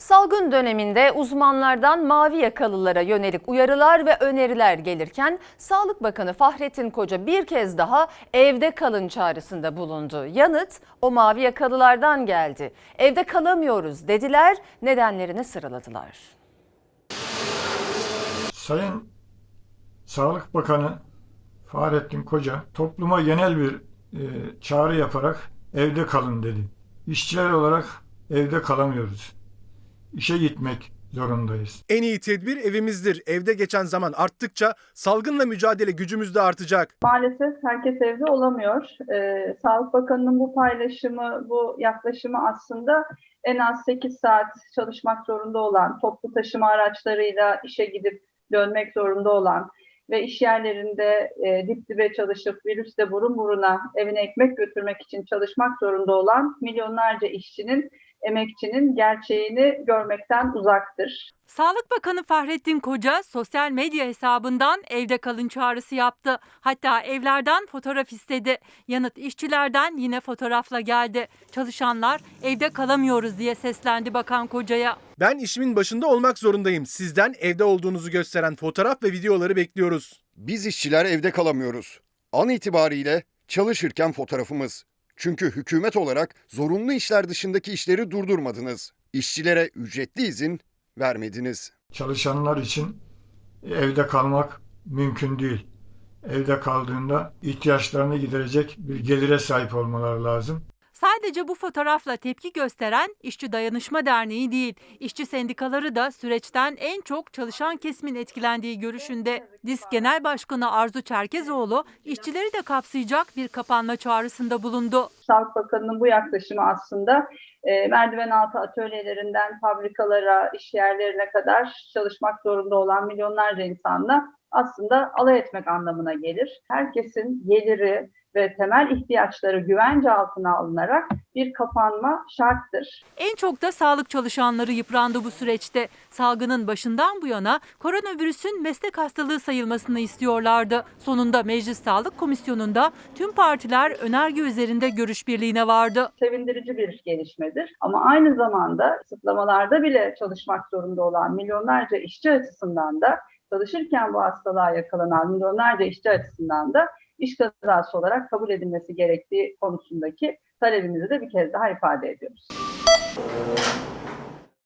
Salgın döneminde uzmanlardan mavi yakalılara yönelik uyarılar ve öneriler gelirken Sağlık Bakanı Fahrettin Koca bir kez daha evde kalın çağrısında bulundu. Yanıt o mavi yakalılardan geldi. Evde kalamıyoruz dediler, nedenlerini sıraladılar. Sayın Sağlık Bakanı Fahrettin Koca topluma genel bir e, çağrı yaparak evde kalın dedi. İşçiler olarak evde kalamıyoruz. İşe gitmek zorundayız. En iyi tedbir evimizdir. Evde geçen zaman arttıkça salgınla mücadele gücümüz de artacak. Maalesef herkes evde olamıyor. Ee, Sağlık Bakanı'nın bu paylaşımı, bu yaklaşımı aslında en az 8 saat çalışmak zorunda olan, toplu taşıma araçlarıyla işe gidip dönmek zorunda olan ve iş yerlerinde e, dip dibe çalışıp virüsle burun buruna evine ekmek götürmek için çalışmak zorunda olan milyonlarca işçinin, emekçinin gerçeğini görmekten uzaktır. Sağlık Bakanı Fahrettin Koca sosyal medya hesabından evde kalın çağrısı yaptı. Hatta evlerden fotoğraf istedi. Yanıt işçilerden yine fotoğrafla geldi. Çalışanlar evde kalamıyoruz diye seslendi Bakan Koca'ya. Ben işimin başında olmak zorundayım. Sizden evde olduğunuzu gösteren fotoğraf ve videoları bekliyoruz. Biz işçiler evde kalamıyoruz. An itibariyle çalışırken fotoğrafımız. Çünkü hükümet olarak zorunlu işler dışındaki işleri durdurmadınız. İşçilere ücretli izin vermediniz. Çalışanlar için evde kalmak mümkün değil. Evde kaldığında ihtiyaçlarını giderecek bir gelire sahip olmaları lazım. Sadece bu fotoğrafla tepki gösteren İşçi Dayanışma Derneği değil, işçi sendikaları da süreçten en çok çalışan kesimin etkilendiği görüşünde. DİSK Genel Başkanı Arzu Çerkezoğlu, işçileri de kapsayacak bir kapanma çağrısında bulundu. Sağlık Bakanı'nın bu yaklaşımı aslında e, merdiven altı atölyelerinden fabrikalara, iş yerlerine kadar çalışmak zorunda olan milyonlarca insanla aslında alay etmek anlamına gelir. Herkesin geliri ve temel ihtiyaçları güvence altına alınarak bir kapanma şarttır. En çok da sağlık çalışanları yıprandı bu süreçte. Salgının başından bu yana koronavirüsün meslek hastalığı sayılmasını istiyorlardı. Sonunda Meclis Sağlık Komisyonu'nda tüm partiler önerge üzerinde görüş birliğine vardı. sevindirici bir gelişmedir. Ama aynı zamanda kısıtlamalarda bile çalışmak zorunda olan milyonlarca işçi açısından da çalışırken bu hastalığa yakalanan milyonlarca işçi açısından da iş kazası olarak kabul edilmesi gerektiği konusundaki talebimizi de bir kez daha ifade ediyoruz.